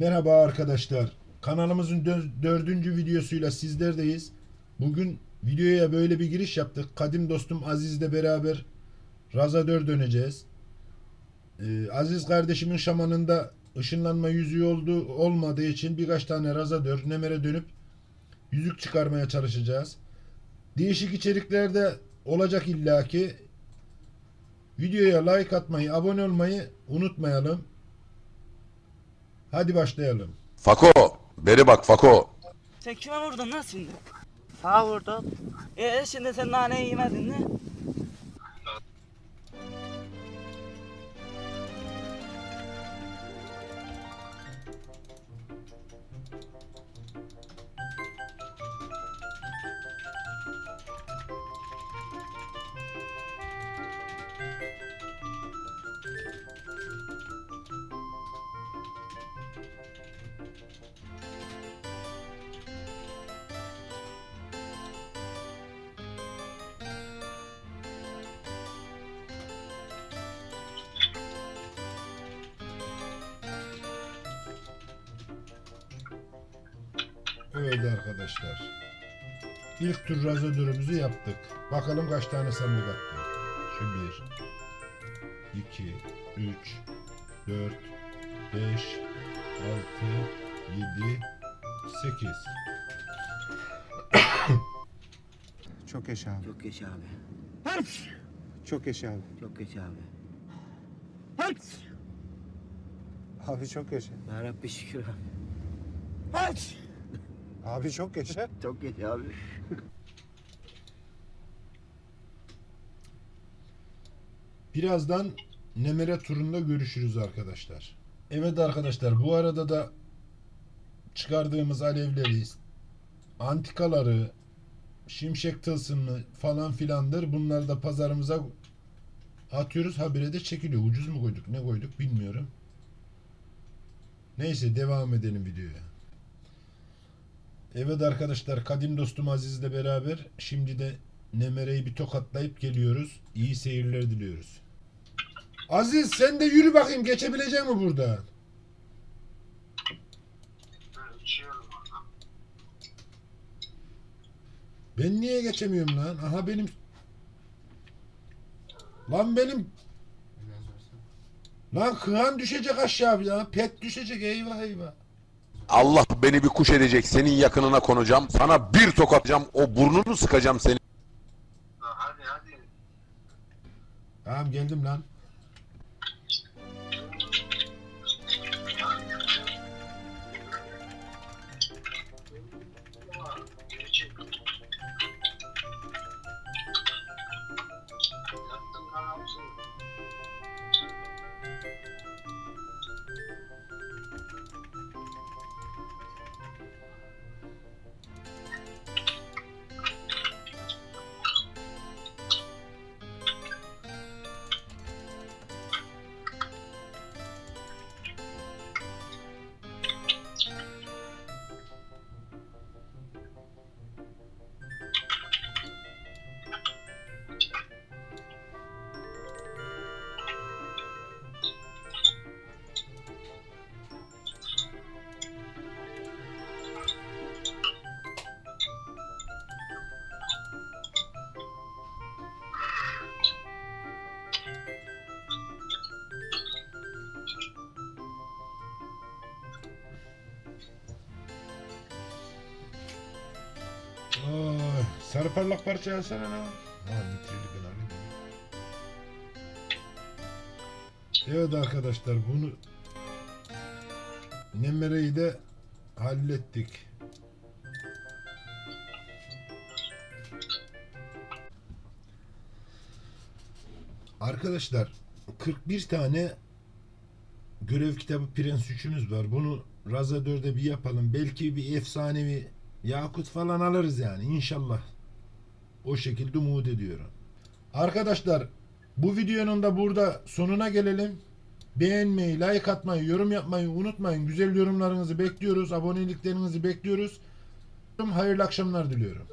Merhaba arkadaşlar. Kanalımızın dö- dördüncü videosuyla sizlerdeyiz. Bugün videoya böyle bir giriş yaptık. Kadim dostum Aziz'le beraber Razadör döneceğiz. Ee, Aziz kardeşimin şamanında ışınlanma yüzüğü oldu, olmadığı için birkaç tane Razadör, Nemer'e dönüp yüzük çıkarmaya çalışacağız. Değişik içeriklerde olacak illaki. Videoya like atmayı, abone olmayı unutmayalım. Hadi başlayalım. Fako, beri bak Fako. Sen kime vurdun lan şimdi? Sağa vurdum. Ee şimdi sen naneyi yemedin mi? Evet arkadaşlar. İlk tur razodörümüzü yaptık. Bakalım kaç tane sandık attı. Şu 1 2 3 4 5 6 7 8 Çok yaşa abi. Çok geç abi. Çok yaşa abi. Çok geç abi. Abi çok yaşa. Ya Rabbi şükür abi. Abi çok yaşa. Çok geç abi. Birazdan Nemere turunda görüşürüz arkadaşlar. Evet arkadaşlar bu arada da çıkardığımız alevleri, antikaları, şimşek tılsımı falan filandır. Bunları da pazarımıza atıyoruz. Habire de çekiliyor. Ucuz mu koyduk ne koyduk bilmiyorum. Neyse devam edelim videoya. Evet arkadaşlar kadim dostum Aziz'le beraber şimdi de Nemere'yi bir tokatlayıp geliyoruz. İyi seyirler diliyoruz. Aziz sen de yürü bakayım geçebilecek mi burada? Ben niye geçemiyorum lan? Aha benim Lan benim Lan kıhan düşecek aşağı ya. Pet düşecek eyvah eyvah. Allah beni bir kuş edecek, senin yakınına konacağım. Sana bir tokatacağım, o burnunu sıkacağım seni. Hadi hadi. Tamam geldim lan. Sarı parlak parça alsana lan. Ha mitrili ben alayım. Evet arkadaşlar bunu Nemere'yi de hallettik. Arkadaşlar 41 tane görev kitabı Prens 3'ümüz var. Bunu Razadör'de bir yapalım. Belki bir efsanevi Yakut falan alırız yani inşallah. O şekilde umut ediyorum. Arkadaşlar bu videonun da burada sonuna gelelim. Beğenmeyi, like atmayı, yorum yapmayı unutmayın. Güzel yorumlarınızı bekliyoruz. Aboneliklerinizi bekliyoruz. Hayırlı akşamlar diliyorum.